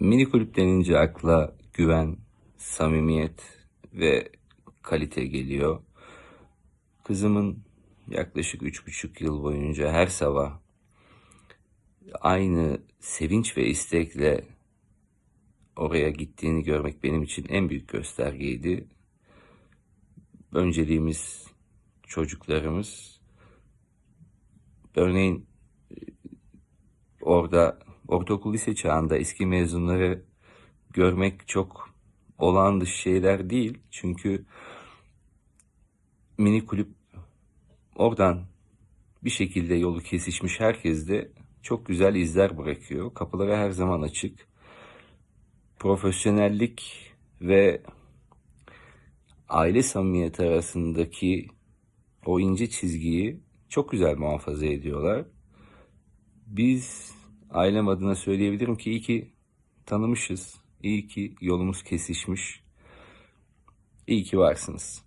Mini kulüp denince akla güven, samimiyet ve kalite geliyor. Kızımın yaklaşık üç buçuk yıl boyunca her sabah aynı sevinç ve istekle oraya gittiğini görmek benim için en büyük göstergeydi. Önceliğimiz çocuklarımız. Örneğin orada ortaokul lise çağında eski mezunları görmek çok olağan dışı şeyler değil. Çünkü mini kulüp oradan bir şekilde yolu kesişmiş herkes de çok güzel izler bırakıyor. Kapıları her zaman açık. Profesyonellik ve aile samimiyeti arasındaki o ince çizgiyi çok güzel muhafaza ediyorlar. Biz ailem adına söyleyebilirim ki iyi ki tanımışız. İyi ki yolumuz kesişmiş. İyi ki varsınız.